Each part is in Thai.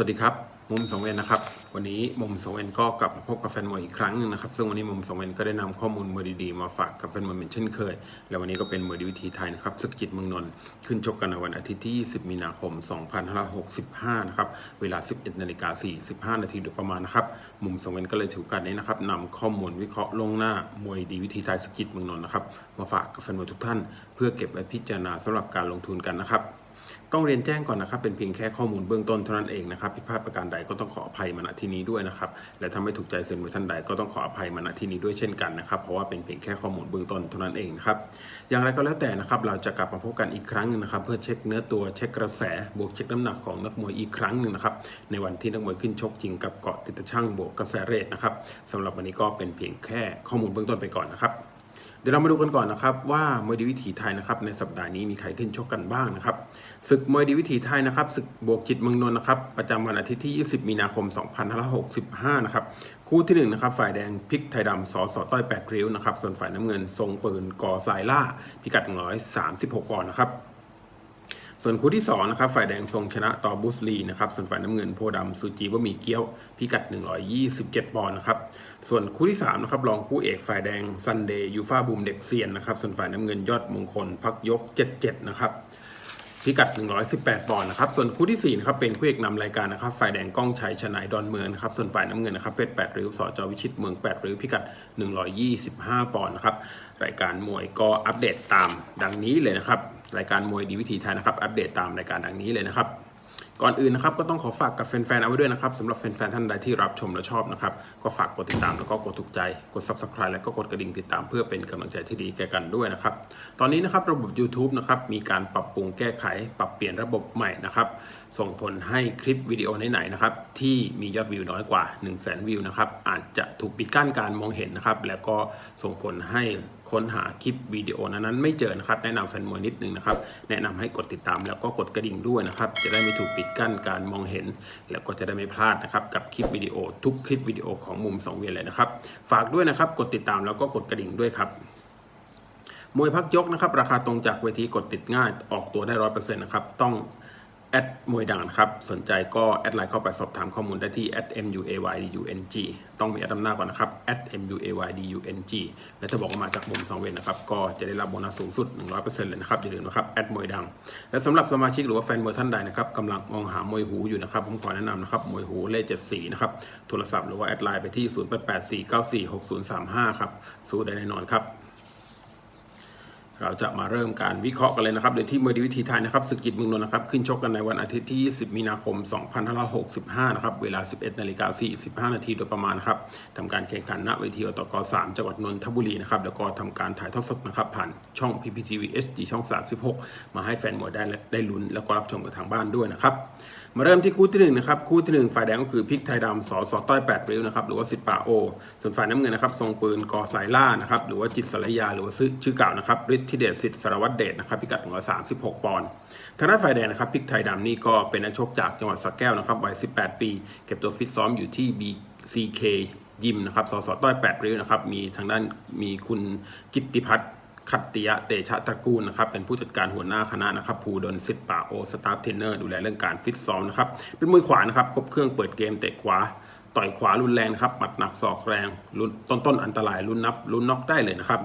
วัสดีครับ มุมสองเวนนะครับ วันนี้มุมสองเวนก็กลับมาพบกับแฟนมวยอีกครั้งหนึงนะครับ ซึ่งวันนี้มุมสองเวนก็ได้นำข้อมูลมวยดีๆมาฝากกับแฟนมวยเหมือนเช่นเคย และวันนี้ก็เป็นมวยดีวิธีไทยนะครับศึกจิตเมืองนนท์ขึ้นชกกันในวันอาทิตย์ที่ 20 มีนาคม 2565 นะครับ เวลา 11 นาฬิกา45 นาทีโดยประมาณนะครับ มุมสองเวนก็เลยถือกาสนี้นะครับนำข้อมูลวิเคราะห์ลงหน้ามวยดีวิธีไทยศึกจิตเมืองนนท์นะครับมาฝากกับแฟนมวยทุกท่าน เพื่อเก็บไว้พิจารณาสำหรับการลงทุนกันนะครับ ต้องเรียนแจ้งก่อนนะครับ เป็นเพียงแค่ข้อมูลเบื้องต้นเท่านั้นเองนะครับผิดพลาดประการใดก็ต้องขออภัยมาณที่นี้ด้วยนะครับ และถ้าไม่ถูกใจเซนมวยท่านใดก็ต้องขออภัยมาณที่นี้ด้วยเช่นกันนะครับ เพราะว่าเป็นเพียงแค่ข้อมูลเบื้องต้นเท่านั้นเองนะครับ อย่างไรก็แล้วแต่นะครับ เราจะกลับมาพบกันอีกครั้งหนึงนะครับ เพื่อเช็คเนื้อตัวเช็คกระแส บวกเช็คน้ำหนักของนักมวยอีกครั้งหนึ่งนะครับ ในวันที่นักมวยขึ้นชกจริงกับเกาะติดตะช่างบวกกระแสเรทนะครับสำหรับวันนี้ก็เป็นเพียงแค่ข้อมูลเบื้องต้นไปก่อนนะครับ เดี๋ยวเรามาดูกันก่อนนะครับว่ามวยดีวิถีไทยนะครับในสัปดาห์นี้มีใครขึ้นชกกันบ้างนะครับศึกมวยดีวิถีไทยนะครับศึกบวกจิตเมืองนนท์นะครับประจำวันอาทิตย์ที่ 20 มีนาคม 2565 นะครับคู่ที่1นะครับฝ่ายแดงพริกไทยดำสอสอต้อยแปดริ้วนะครับส่วนฝ่ายน้ำเงินทรงปืนก่อสายล่า พิกัด 136ปอนด์นะครับ ส่วนคู่ที่2นะครับฝ่ายแดงทรงชนะต่อบุสลีนะครับส่วนฝ่ายน้ำเงินโพธิ์ดำซูจีบะหมี่เกี๊ยวพิกัด 127 ปอนด์นะครับส่วนคู่ที่3นะครับรองคู่เอกฝ่ายแดงซันเดย์ยูฟาบูมเด็กเซียนนะครับส่วนฝ่ายน้ำเงินยอดมงคลพักยก 77 นะครับพิกัด 118 ปอนด์นะครับ ส่วนคู่ที่4นะครับเป็นคู่เอกนำรายการนะครับ ฝ่ายแดงก้องชัยชนายดอนเมืองนะครับ ส่วนฝ่ายน้ำเงินนะครับเพชรแปดริ้วสจวิชิตเมืองแปดริ้วพิกัด 125 ปอนด์นะครับ รายการมวยก็อัปเดตตามดังนี้เลยนะครับ รายการมวยดีวิธีไทยนะครับ อัปเดตตามรายการดังนี้เลยนะครับ ก่อนอื่นนะครับก็ต้องขอฝากกับแฟนๆเอาไว้ด้วยนะครับสำหรับแฟนๆท่านใดที่รับชมและชอบนะครับ ก็ฝากกดติดตามแล้วก็กดถูกใจ กด subscribe แล้วก็กดกระดิ่งติดตามเพื่อเป็นกำลังใจที่ดีแก่กันด้วยนะครับ ตอนนี้นะครับระบบ YouTube นะครับมีการปรับปรุงแก้ไข ปรับเปลี่ยนระบบใหม่นะครับส่งผลให้คลิปวิดีโอไหนๆนะครับที่มียอดวิวน้อยกว่า 1 0 0 0 0แสนวิวนะครับอาจจะถูกปิดกั้นการมองเห็นนะครับแล้วก็ส่งผลให้ ค้นหาคลิปวิดีโอนั้นๆไม่เจอนะครับ แนะนำแฟนมวยนิดนึงนะครับ แนะนำให้กดติดตามแล้วก็กดกระดิ่งด้วยนะครับ จะได้ไม่ถูกปิดกั้นการมองเห็น แล้วก็จะได้ไม่พลาดนะครับกับคลิปวิดีโอทุกคลิปวิดีโอของมุมสองเวียนเลยนะครับ ฝากด้วยนะครับ กดติดตามแล้วก็กดกระดิ่งด้วยครับมวยพักยกนะครับ ราคาตรงจากเวทีกดติดง่ายออกตัวได้ร้อยเปอร์เซ็นต์นะครับต้อง แอดมวยดังนะครับ สนใจก็แอดไลน์เข้าไปสอบถามข้อมูลได้ที่ @muaydung ต้องมีแอดนำน้าก่อนนะครับ @muaydung และถ้าบอกว่ามาจากมุมสองเวนนะครับ ก็จะได้รับโบนัสสูงสุด 100%เลยนะครับ อย่าลืมนะครับแอดมวยดัง และสำหรับสมาชิกหรือว่าแฟนมวยท่านใดนะครับกำลังมองหามวยหูอยู่นะครับ ผมขอแนะนำนะครับมวยหูเลข74นะครับ โทรศัพท์หรือว่าแอดไลน์ไปที่ 0884946035 ครับสู้ได้แน่นอนครับ เราจะมาเริ่มการวิเคราะห์กันเลยนะครับโดยที่มวยดีวิธีไทยนะครับศึกจิตเมืองนนท์นะครับ ขึ้นชกกันในวันอาทิตย์ที่ 20 มีนาคม 2565 นะครับ เวลา 11 นาฬิกา45 นาทีโดยประมาณครับทำการแข่งขันณเวทีอตก3 จังหวัดนนทบุรีนะครับ แล้วก็ทำการถ่ายทอดสดนะครับ ผ่านช่อง PPTV HD ช่อง 36 มาให้แฟนมวยได้ได้ลุ้น แล้วก็รับชมกับทางบ้านด้วยนะครับ มาเริ่มที่คู่ที่หนึ่งนะครับคู่ที่หนึ่งฝ่ายแดงก็คือพริกไทยดำสอสอต้อยแปดริ้วนะครับหรือว่าสิทธิ์ป่าโอ ส่วนฝ่ายน้ำเงินนะครับทรงปืนกอสายล่านะครับหรือว่าจิตสายาหรือว่าชื่อเก่านะครับฤทธิเดชสิทธิ์สารวัตรเดชนะครับพิกัด136 ปอนด์ทางด้านฝ่ายแดงนะครับพริกไทยดำนี่ก็เป็นนักชกจากจังหวัดสระแก้วนะครับวัย 18 ปี เก็บตัวฟิตซ้อมอยู่ที่ BCK ยิมนะครับสอสอต้อยแปดริ้วนะครับมีทางด้านมีคุณกิตติพัฒน์ ขัตติยะเตชะตระกูลนะครับเป็นผู้จัดการหัวหน้าคณะนะครับภูดลสิทธิ์ป่าโอสตาฟเทรนเนอร์ดูแลเรื่องการฟิตซ้อมนะครับเป็นมวยขวานะครับครบเครื่องเปิดเกมเตะขวาต่อยขวารุนแรงครับหมัดหนักศอกแรงลุนต้นต้นอันตรายลุนนับลุนน็อกได้เลยนะครับ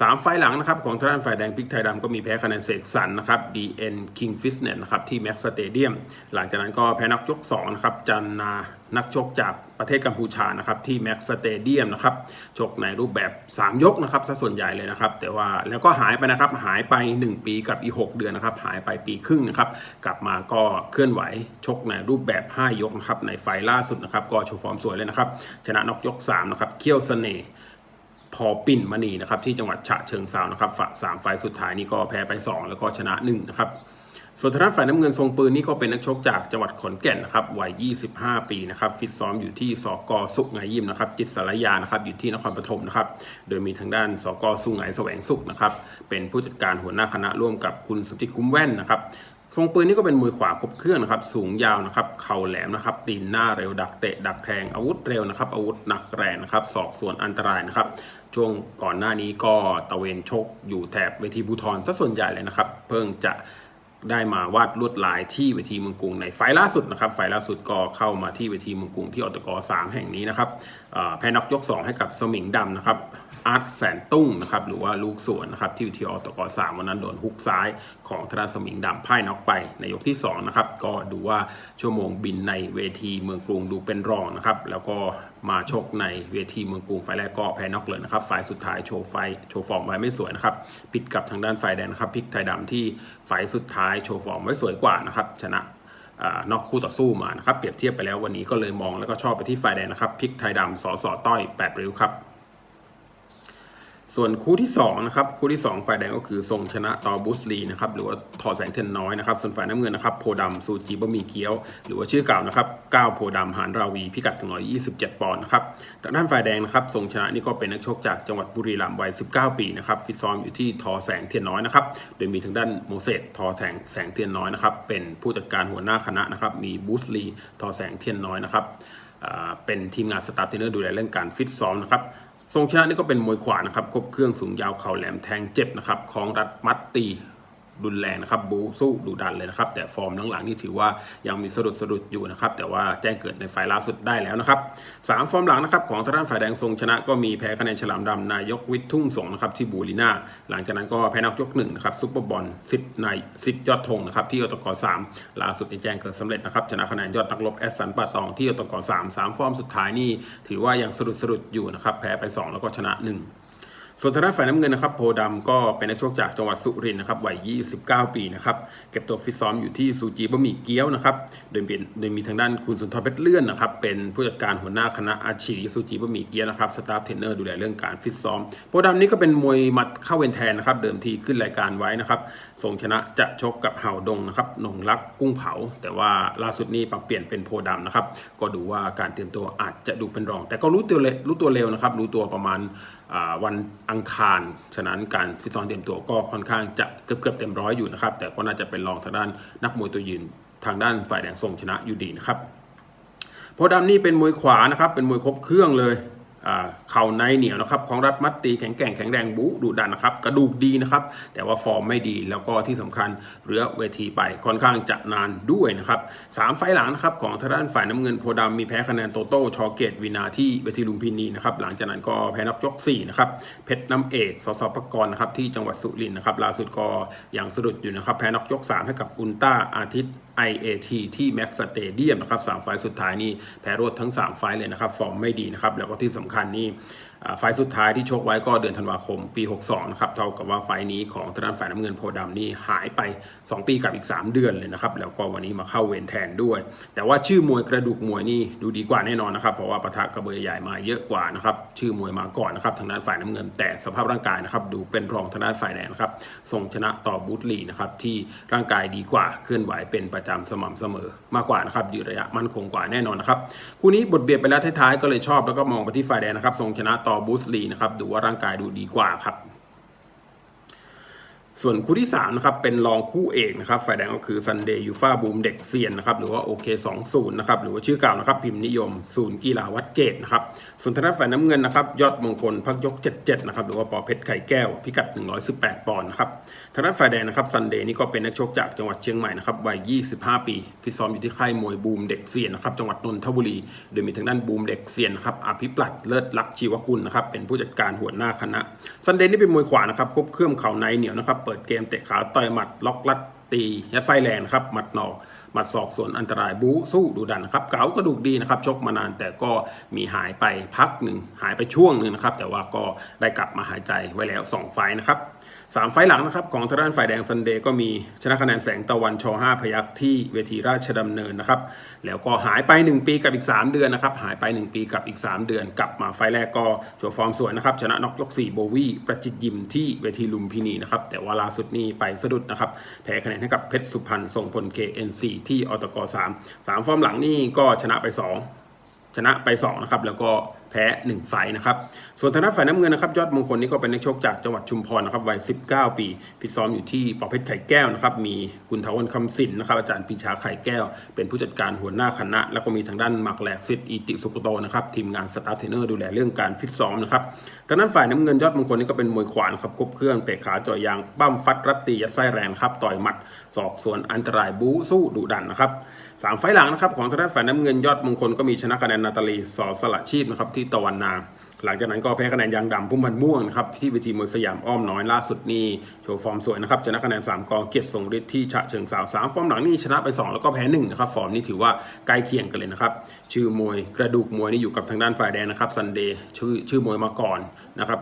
สามไฟหลังนะครับของทางด้านฝ่ายแดงพริกไทยดำก็มีแพ้คะแนนเสกสรรนะครับ DN King Fitness นะครับที่แม็กสเตเดียมหลังจากนั้นก็แพ้นักชก2นะครับจันนา นักชกจากประเทศกัมพูชานะครับที่แม็กสเตเดียมนะครับชกในรูปแบบ 3 ยกนะครับซะส่วนใหญ่เลยนะครับ แต่ว่าแล้วก็หายไปนะครับหายไป 1 ปีกับอีก 6 เดือนนะครับหายไปปีครึ่งนะครับกลับมาก็เคลื่อนไหวชกในรูปแบบ 5 ยกนะครับในไฟล์ล่าสุดนะครับก็โชว์ฟอร์มสวยเลยนะครับชนะนอกยก3นะครับเคี่ยวเสน่ห์พอปิ่นมณีนะครับที่จังหวัดฉะเชิงเซานะครับสามไฟล์สุดท้ายนี่ก็แพ้ไป 2 แล้วก็ชนะ1นะครับ ส่วนทางด้านฝ่ายน้ำเงินทรงปืนนี่ก็เป็นนักชกจากจังหวัดขอนแก่นนะครับวัย 25 ปีนะครับฟิตซ้อมอยู่ที่สกสุขไงยิมนะครับจิตสารยานะครับอยู่ที่นครปฐมนะครับโดยมีทางด้านสกสุขไงแสวงสุขนะครับเป็นผู้จัดการหัวหน้าคณะร่วมกับคุณสุทธิคุ้มแว่นนะครับทรงปืนนี่ก็เป็นมวยขวาครบเครื่องนะครับสูงยาวนะครับเข่าแหลมนะครับตีนหน้าเร็วดักเตะดักแทงอาวุธเร็วนะครับอาวุธหนักแรงนะครับศอกส่วนอันตรายนะครับช่วงก่อนหน้านี้ก็ตะเวนชกอยู่แถบเวทีบูทอนซะส่วนใหญ่เลยนะครับเพิ่งจะ ได้มาวาดลวดลายที่เวทีเมืองกรุงในไฟล์ล่าสุดนะครับ ไฟล์ล่าสุดก็เข้ามาที่เวทีเมืองกรุงที่อตกสามแห่งนี้นะครับ แพน็อกยก 2 ให้กับสมิงดำนะครับอาร์ตแสนตุ้งนะครับหรือว่าลูกสวนนะครับที่เวทีอตก3วันนั้นโดนฮุกซ้ายของธนาสมิงดำพ่ายน็อกไปในยกที่2นะครับก็ดูว่าชั่วโมงบินในเวทีเมืองกรุงดูเป็นรองนะครับแล้วก็มาชกในเวทีเมืองกรุงไฟแรกก็แพ้น็อกเลยนะครับไฟสุดท้ายโชว์ไฟโชว์ฟอร์มไว้ไม่สวยนะครับผิดกับทางด้านฝ่ายแดงนะครับพิกไทยดำที่ไฟสุดท้ายโชว์ฟอร์มไว้สวยกว่านะครับชนะ นอกคู่ต่อสู้มานะครับเปรียบเทียบไปแล้ววันนี้ก็เลยมองแล้วก็ชอบไปที่ฝ่ายแดงนะครับพลิกไทยดำสอสอต้อย8ริ้วครับ ส่วนคู่ที่2นะครับคู่ที่ 2 ฝ่ายแดงก็คือทรงชนะตอบุสลีนะครับหรือว่าทอแสงเทยนน้อยนะครับส่วนฝ่ายน้ำเงินนะครับโพดำซูจิบะหมี่เกี๊ยว หรือว่าชื่อเก่านะครับก้าวโพดำหานราวีพิกัด127 ปอนด์นะครับทางด้านฝ่ายแดงนะครับทรงชนะนี่ก็เป็นนักชกจากจังหวัดบุรีรัมย์วัย 19 ปีนะครับฟิตซ้อมอยู่ที่ทอแสงเทียนน้อยนะครับโดยมีทางด้านโมเสสทอแสงแสงเทียนน้อยนะครับเป็นผู้จัดการหัวหน้าคณะนะครับมีบูสลีทอแสงเทียนน้อยนะครับเป็นทีมงานสตาฟเทรนเนอร์ดูแลเรื่องการฟิตซ้อมนะครับ ทรงชนะนี่ก็เป็นมวยขวานะครับครบเครื่องสูงยาวเข่าแหลมแทงเจ็บนะครับของรัดมัดตี รุนแรงนะครับบูสู้ดุดันเลยนะครับ แต่ฟอร์มหลังๆนี่ถือว่ายังมีสะดุดสะดุดอยู่นะครับ แต่ว่าแจ้งเกิดในไฟล์ล่าสุดได้แล้วนะครับสามฟอร์มหลังนะครับ ของทางด้านฝ่ายแดงทรงชนะก็มีแพ้คะแนนฉลามดำนายกวิทย์ทุ่งสงนะครับที่บูริน่าหลังจากนั้นก็แพ้นักยกหนึ่งนะครับซุปเปอร์บอลซิดในซิดยอดธงนะครับที่อตกสามล่าสุดนี่แจ้งเกิดสำเร็จนะครับชนะคะแนนยอดนักรบแอสสันป่าตองที่อตกสามสามฟอร์มสุดท้ายนี่ถือว่ายังสะดุดสะดุดอยู่นะครับแพ้ไปสองแล้วก็ชนะหนึ่ง ส่วนทางด้านฝ่ายน้ำเงินนะครับโพดำก็เป็นนักชกจากจังหวัดสุรินทร์นะครับวัย 29 ปีนะครับเก็บตัวฟิตซ้อมอยู่ที่ซูจีบะหมี่เกี๊ยวนะครับโดยเป็นโดยมีทางด้านคุณสุนทรเพชรเลื่อนนะครับเป็นผู้จัดการหัวหน้าคณะอาชีซูจีบะหมี่เกี๊ยวนะครับสตาฟเทรนเนอร์ดูแลเรื่องการฟิตซ้อมโพดำนี่ก็เป็นมวยหมัดเข้าเวนแทนนะครับเดิมทีขึ้นรายการไว้นะครับทรงชนะจะชกกับเห่าดงนะครับหนงรักกุ้งเผา แต่ว่าล่าสุดนี้ปรับเปลี่ยนเป็นโพดำนะครับก็ดูว่าการเตรียมตัวอาจจะดูเป็นรอง แต่ก็รู้ตัวเร็วรู้ตัวเร็วนะครับรู้ตัวประมาณ วันอังคาร ฉะนั้นการฟิตซ้อมเตรียมตัวก็ค่อนข้างจะเกือบเกือบๆเต็มร้อยอยู่นะครับ แต่ก็น่าจะเป็นรองทางด้านนักมวยตัวยืนทางด้านฝ่ายแดงทรงชนะอยู่ดีนะครับโพธิ์ดำนี่เป็นมวยขวานะครับ เป็นมวยครบเครื่องเลย เข่าในเหนียวนะครับของรัดมัดตีแข็งแกร่งแข็งแรงบุดุดันนะครับ กระดูกดีนะครับ แต่ว่าฟอร์มไม่ดีแล้วก็ที่สำคัญเรือเวทีไปค่อนข้างจะนานด้วยนะครับสามไฟหลังนะครับของทางด้านฝ่ายน้ำเงินโพธิ์ดำมีแพ้คะแนนโตโต้ชอเกตวินาที่เวทีลุมพินีนะครับหลังจากนั้นก็แพ้นักยก4นะครับเพชรน้ำเอกสสปกรณ์นะครับที่จังหวัดสุรินทร์นะครับล่าสุดก็ยังสะดุดอยู่นะครับแพ้นักยก3ให้กับอุลต้าอาทิตย์ IAT ที่แม็กสเตเดียมนะครับสามไฟล์สุดท้ายนี่แพ้รวดทั้ง 3 ไฟล์เลยนะครับ ฟอร์มไม่ดีนะครับ แล้วก็ที่สำคัญนี่ ไฟสุดท้ายที่ชกไว้ก็เดือนธันวาคมปี 62 นะครับ เท่ากับว่าไฟนี้ของทางด้านฝ่ายน้ำเงินโพธิ์ดำนี่หายไป 2 ปีกับอีก 3 เดือนเลยนะครับ แล้วก็วันนี้มาเข้าเวรแทนด้วย แต่ว่าชื่อมวยกระดูกมวยนี่ดูดีกว่าแน่นอนนะครับ เพราะว่าปะทะกระเบยใหญ่มาเยอะกว่านะครับ ชื่อมวยมาก่อนนะครับทางด้านฝ่ายน้ำเงิน แต่สภาพร่างกายนะครับดูเป็นรองทางด้านฝ่ายแดงนะครับส่งชนะต่อบูตลีนะครับที่ร่างกายดีกว่าเคลื่อนไหวเป็นประจำสม่ำเสมอ มากกว่านะครับยืดระยะมั่นคงกว่าแน่นอนนะครับคู่นี้บทเบียดไปแล้วท้ายๆก็เลยชอบแล้วก็มองไปที่ฝ่ายแดงนะครับส่งชนะต่อบูสลีนะครับดูว่าร่างกายดูดีกว่าครับ ส่วนคู่ที่3นะครับเป็นรองคู่เอกนะครับฝ่ายแดงก็คือซันเดย์ยูฟาบูมเด็กเซียนนะครับหรือว่าโอเค20นะครับหรือว่าชื่อเก่านะครับพิมพ์นิยมศูนย์กีฬาวัดเกตนะครับส่วนทางด้านฝ่ายน้ำเงินนะครับยอดมงคลพักยก 77นะครับหรือว่าปอเพชรไข่แก้วพิกัด 118 ปอนด์นะครับทางด้านฝ่ายแดงนะครับซันเดย์นี่ก็เป็นนักชกจากจังหวัดเชียงใหม่นะครับวัย 25 ปีฟิตซ้อมอยู่ที่ค่ายมวยบูมเด็กเซียนนะครับจังหวัดนนทบุรี โดยมีทางด้านบูมเด็กเซียนนะครับอภิปรัตเลิศลักษ์ชีวกุลนะครับเป็นผู้จัดการหัวหน้าคณะซันเดย์นี่เป็นมวยขวานะครับคบเครื่องเข่าในเหนียวนะครับเปิดเกมเตะขาต่อยหมัดล็อกลัดตียัดไส้แรงนะครับหมัดหนอกหมัดศอกส่วนอันตรายบู๊สู้ดูดันนะครับเก๋ากระดูกดีนะครับชกมานานแต่ก็มีหายไปพักหนึ่งหายไปช่วงหนึ่งนะครับแต่ว่าก็ได้กลับมาหายใจไว้แล้ว 2 ไฟนะครับ สามไฟหลังนะครับของทางด้านฝ่ายแดงซันเดย์ก็มีชนะคะแนนแสงตะวันชอ5พยักที่เวทีราชดำเนินนะครับ แล้วก็หายไป 1 ปีกับอีก 3 เดือนนะครับ หายไป 1 ปีกับอีก 3 เดือน กลับมาไฟแรกก็โชว์ฟอร์มสวยนะครับ ชนะน็อกยก4โบวี่ประจิตยิมที่เวทีลุมพินีนะครับ แต่ว่าล่าสุดนี้ไปสะดุดนะครับ แพ้คะแนนให้กับเพชรสุพรรณทรงพล KNC ที่อตก3 3 ฟอร์มหลังนี่ก็ชนะไป 2 ชนะไป2นะครับแล้วก็ แพ้ 1 ไฟนะครับ ส่วนทางด้านฝ่ายน้ำเงินนะครับ ยอดมงคลนี่ก็เป็นนักชกจากจังหวัดชุมพรนะครับวัย 19 ปีฟิตซ้อมอยู่ที่ปอเพชรไข่แก้วนะครับมีคุณทวันคำสินนะครับอาจารย์ปีชาไข่แก้ว เป็นผู้จัดการหัวหน้าคณะ แล้วก็มีทางด้านหมักแหลกสิทธิ์อิติสุกโตนะครับทีมงานสตาร์เทรนเนอร์ดูแลเรื่องการฟิตซ้อมนะครับทางด้านฝ่ายน้ำเงินยอดมงคลนี่ก็เป็นมวยขวานครับครบเครื่องเตะขาจ่อยยางปั้มฟัดรัดตียัดไส้แรงครับต่อยหมัด ศอกสวนอันตรายบู๊สู้ดุดันนะครับ สามไฟหลังนะครับของทางด้านฝ่ายน้ำเงินยอดมงคลก็มีชนะคะแนนนาตาลีสอสละชีพนะครับที่ตะวันนา หลังจากนั้นก็แพ้คะแนนยางดำพุ่มพันม่วงนะครับที่เวทีมวยสยามอ้อมน้อยล่าสุดนี่โชว์ฟอร์มสวยนะครับชนะคะแนน3กองเกียรติทรงฤทธิ์ที่ฉะเชิงเซาสามฟอร์มหลังนี่ชนะไป 2 แล้วก็แพ้1นะครับฟอร์มนี่ถือว่าใกล้เคียงกันเลยนะครับชื่อมวยกระดูกมวยนี่อยู่กับทางด้านฝ่ายแดงนะครับซันเดย์ชื่อชื่อมวยมาก่อนนะครับ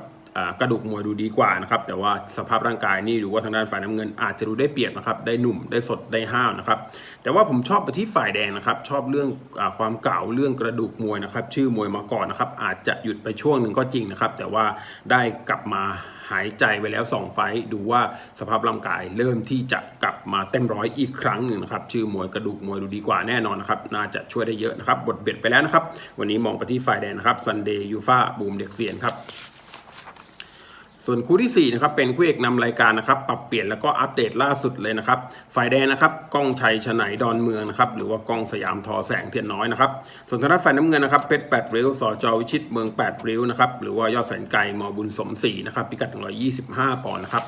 กระดูกมวยดูดีกว่านะครับแต่ว่าสภาพร่างกายนี่หรือว่าทางด้านฝ่ายน้ำเงินอาจจะดูได้เปรียบนะครับได้หนุ่มได้สดได้ห้าวนะครับแต่ว่าผมชอบไปที่ฝ่ายแดงนะครับชอบเรื่องอความเก่าเรื่องกระดูกมวยนะครับชื่อมวยมาก่อนนะครับอาจจะหยุดไปช่วงหนึ่งก็จริงนะครับแต่ว่าได้กลับมาหายใจไปแล้ว 2 ไฟดูว่าสภาพร่างกายเริ่มที่จะกลับมาเต็มร้อยอีกครั้งหนึ่งนะครับชื่อมวยกระดูกมวยดูดีกว่าแน่นอนนะครับน่าจะช่วยได้เยอะนะครับบทเบ็ดไปแล้วนะครับวันนี้มองไปที่ฝ่ายแดงนะครับซันเดย์ยูฟาบูมเด็กเซียนครับ ส่วนคู่ที่ 4 นะครับ เป็นคู่เอกนำรายการนะครับ ปรับเปลี่ยนแล้วก็อัปเดตล่าสุดเลยนะครับ ฝ่ายแดงนะครับก้องชัยชนายดอนเมืองนะครับ หรือว่าก้องสยามทอแสงเทียนน้อยนะครับ ส่วนทางด้านฝ่ายน้ำเงินนะครับ เพชรแปดริ้ว สจวิชิตเมือง8ริ้วนะครับ หรือว่ายอดแสนไก่มอบุญสมศรีนะครับ พิกัด 125ปอนด์นะครับ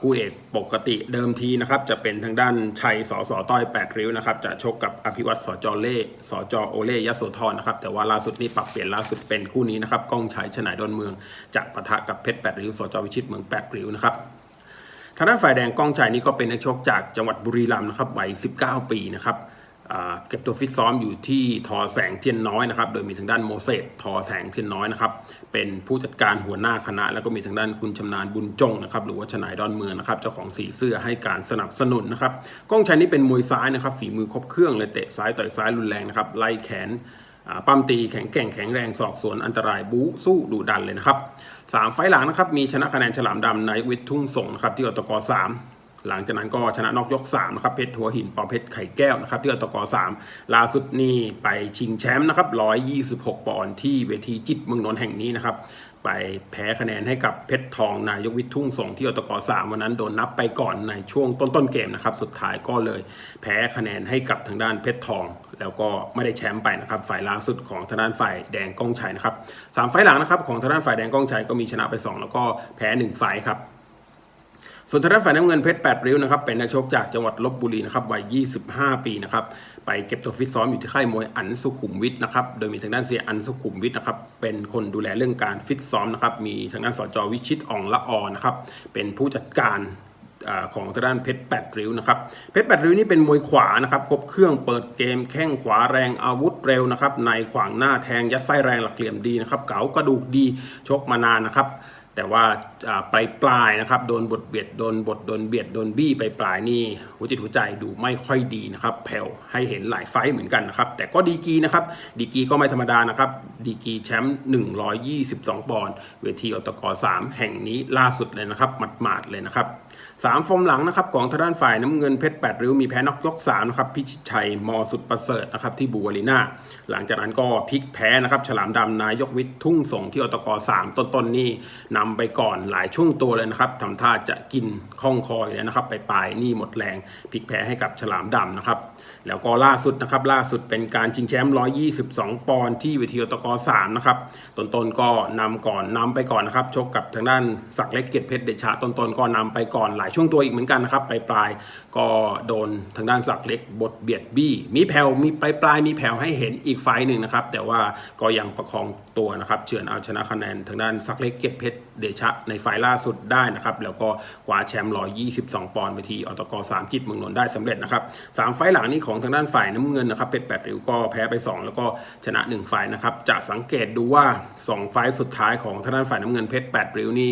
คู่เอกปกติเดิมทีนะครับ จะเป็นทางด้านชัยสสต้อย8ริ้วนะครับ จะชกกับอภิวัตสจเล่สจโอเล่ยโสธรนะครับ แต่ว่าล่าสุดนี่ปรับเปลี่ยนล่าสุดเป็นคู่นี้นะครับ ก้องชัยชนายดอนเมืองจะปะทะกับเพชรแปดริ้วสจวิชิตเมือง8ริ้วนะครับทางด้านฝ่ายแดงก้องชัยนี่ก็เป็นนักชกจากจังหวัดบุรีรัมย์นะครับวัย 19 ปีนะครับเก็บตัวฟิตซ้อมอยู่ที่ทอแสงเทียนน้อยนะครับ โดยมีทางด้านโมเสสทอแสงเทียนน้อยนะครับ เป็นผู้จัดการหัวหน้าคณะ แล้วก็มีทางด้านคุณชำนาญบุญจงนะครับ หรือว่าชนายดอนเมืองนะครับ เจ้าของสีเสื้อให้การสนับสนุนนะครับ ก้องชัยนี่เป็นมวยซ้ายนะครับ ฝีมือครบเครื่องเลยเตะซ้ายต่อยซ้ายรุนแรงนะครับ ไล่แขน ปั้มตีแข็งแกร่งแข็งแรงสอกสวนอันตรายบู๊สู้ดุดันเลยนะครับสามไฟหลังนะครับมีชนะคะแนนฉลามดำในวิททุ่งส่งนะครับที่อตกสามหลังจากนั้นก็ชนะนอกยก3นะครับเพชรหัวหินปอเพชรไข่แก้วนะครับที่อตก3ล่าสุดนี่ไปชิงแชมป์นะครับ126 ปอนด์ที่เวทีจิตเมืองนนท์แห่งนี้นะครับ ไปแพ้คะแนนให้กับเพชรทองนายกวิทย์ทุ่งส่งที่อตก3วันนั้นโดนนับไปก่อนในช่วงต้นๆเกมนะครับ สุดท้ายก็เลยแพ้คะแนนให้กับทางด้านเพชรทอง แล้วก็ไม่ได้แชมป์ไปนะครับ ฝ่ายล่าสุดของทางด้านฝ่ายแดงก้องชัยนะครับสามไฟล์หลังนะครับของทางด้านฝ่ายแดงก้องชัยก็มีชนะไป 2 แล้วก็แพ้1ไฟล์ครับส่วนทางด้านฝ่ายน้ำเงินเพชร8ริ้วนะครับเป็นนักชกจากจังหวัดลบบุรีนะครับวัย 25 ปีนะครับ ไปเก็บตัวฟิตซ้อมอยู่ที่ค่ายมวยอันสุขุมวิทนะครับ โดยมีทางด้านเสียอันสุขุมวิทนะครับ เป็นคนดูแลเรื่องการฟิตซ้อมนะครับ มีทางด้านสจวิชิตอ่องละออนะครับ เป็นผู้จัดการอของทางด้านเพชรแปดริ้วนะครับ เพชรแปดริ้วนี่เป็นมวยขวานะครับ ครบเครื่องเปิดเกมแข้งขวาแรงอาวุธเร็วนะครับ ในขวางหน้าแทงยัดไส้แรงหลักเหลี่ยมดีนะครับ เก๋ากระดูกดี ชกมานานนะครับ แต่ว่าปลายปลายๆนะครับโดนบทเบียดโดนบทโดนเบียดโดนบี้ไปปลายๆนี่หัวจิตหัวใจดูไม่ค่อยดีนะครับแผ่วให้เห็นหลายไฟเหมือนกันนะครับแต่ก็ดีกีนะครับดีกีก็ไม่ธรรมดานะครับดีกีแชมป์122 ปอนด์เวทีอตก3แห่งนี้ล่าสุดเลยนะครับหมาดๆเลยนะครับ สามฟอร์มหลังนะครับของทางด้านฝ่ายน้ำเงินเพชรแปดริ้วมีแพ้นอกยก3นะครับพิชิตชัยมสุดประเสริฐนะครับที่บูวารีนาหลังจากนั้นก็พลิกแพ้นะครับฉลามดำนายกวิทย์ทุ่งส่งที่อตก3ต้นๆนี่นำไปก่อนหลายช่วงตัวเลยนะครับทำท่าจะกินข้องคอยเลยนะครับไปปลายนี่หมดแรงพลิกแพ้ให้กับฉลามดำนะครับ แล้วก็ล่าสุดนะครับล่าสุดเป็นการชิงแชมป์ 122 ปอนด์ที่เวทีอตก3นะครับต้นๆก็นำก่อนนำไปก่อนนะครับชกกับทางด้านศักเล็กเกียรติเพชรเดชะต้นๆก็นำไปก่อนหลายช่วงตัวอีกเหมือนกันนะครับปลายปลายๆก็โดนทางด้านศักเล็กบดเบียดบี้ มีแผ่วมีปลายปลายๆมีแผ่วให้เห็นอีกไฟล์หนึ่งนะครับแต่ว่าก็ยังประคอง ตัวนะครับเฉือนเอาชนะคะแนนทางด้านซักเล็กเกียรติเพชรเดชะในไฟล์ล่าสุดได้นะครับแล้วก็คว้าแชมป์122 ปอนด์ไปที่อตก3จิตเมืองนนท์ได้สำเร็จนะครับสามไฟล์หลังนี้ของทางด้านฝ่ายน้ำเงินนะครับเพชรแปดริ้วก็แพ้ไป 2 แล้วก็ชนะ 1 ไฟล์นะครับจะสังเกตดูว่า 2 ไฟล์สุดท้ายของทางด้านฝ่ายน้ำเงินเพชรแปดริ้วนี่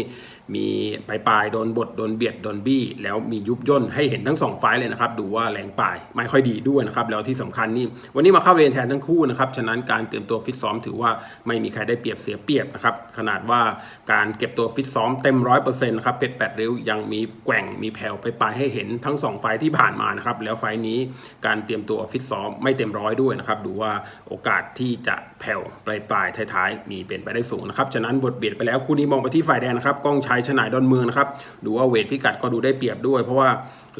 มีปลายปลายๆโดนบดโดนเบียดโดนบี้ แล้วมียุบย่นให้เห็นทั้งสองไฟล์เลยนะครับ ดูว่าแรงปลายไม่ค่อยดีด้วยนะครับ แล้วที่สำคัญนี่วันนี้มาเข้าเรียนแทนทั้งคู่นะครับ ฉะนั้นการเตรียมตัวฟิตซ้อมถือว่าไม่มีใครได้เปรียบเสียเปรียบนะครับ ขนาดว่าการเก็บตัวฟิตซ้อมเต็มร้อยเปอร์เซ็นต์นะครับเพชรแปดริ้วยังมีแกว่งมีแผ่วไปปลายให้เห็นทั้งสองไฟล์ที่ผ่านมานะครับแล้วไฟล์นี้การเตรียมตัวฟิตซ้อมไม่เต็มร้อยด้วยนะครับดูว่าโอกาสที่จะแผ่วปลายปลายท้ายๆมีเป็นไปได้สูงนะครับฉะนั้นบทเบียดไปแล้วคู่นี้มองไปที่ฝ่ายแดงนะครับก้องชัยชนายดอนเมืองนะครับดูว่าเวทพิกัดก็ดูได้เปรียบด้วย เพราะว่า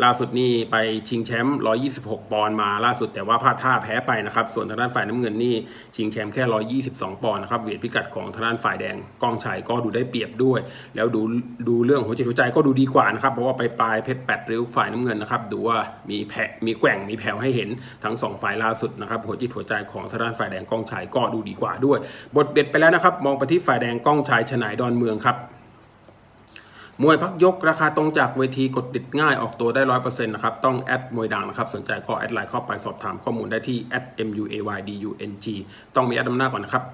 ล่าสุดนี่ไปชิงแชมป์ 126 ปอนด์มาล่าสุดแต่ว่าพลาดท่าแพ้ไปนะครับ ส่วนทางด้านฝ่ายน้ำเงินนี่ชิงแชมป์แค่ 122 ปอนด์นะครับ เวทพิกัดของทางด้านฝ่ายแดงก้องชัยก็ดูได้เปรียบด้วย แล้วดูดูเรื่องหัวจิตหัวใจก็ดูดีกว่านะครับ เพราะว่าไปปลายเพชรแปดริ้วฝ่ายน้ำเงินนะครับ ดูว่ามีแผลมีแกว่งมีแผ่วให้เห็นทั้งสองฝ่ายล่าสุดนะครับ หัวจิตหัวใจของทางด้านฝ่ายแดงก้องชัยก็ดูดีกว่าด้วย บทเบ็ดไปแล้วนะครับ มองไปที่ฝ่ายแดงกองชัยชนายดอนเมืองครับ มวยพักยกราคาตรงจากเวทีกดติดง่ายออกตัวได้ร้อยเปอร์เซ็นต์นะครับ ต้องแอดมวยดังนะครับ สนใจก็แอดไลน์เข้าไปสอบถามข้อมูลได้ที่ @muaydung ต้องมีแอดนำหน้าก่อนนะครับ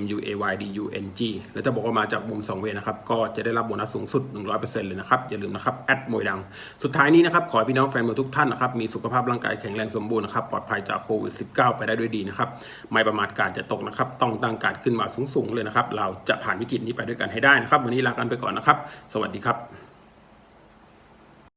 @muaydung แล้วจะบอกว่ามาจากมุมสองเวนะครับ ก็จะได้รับโบนัสสูงสุด 100%เลยนะครับ อย่าลืมนะครับแอดมวยดัง สุดท้ายนี้นะครับ ขอพี่น้องแฟนมวยทุกท่านนะครับ มีสุขภาพร่างกายแข็งแรงสมบูรณ์นะครับ ปลอดภัยจากโควิด -19 ไปได้ด้วยดีนะครับ ไม่ประมาทการจะตกนะครับ ต้องตั้งการขึ้นมาสูงๆเลยนะครับ เราจะผ่านวิกฤตนี้ไปด้วยกันให้ได้นะครับ วันนี้ลากันไปก่อนนะครับ สวัสดีครับครับ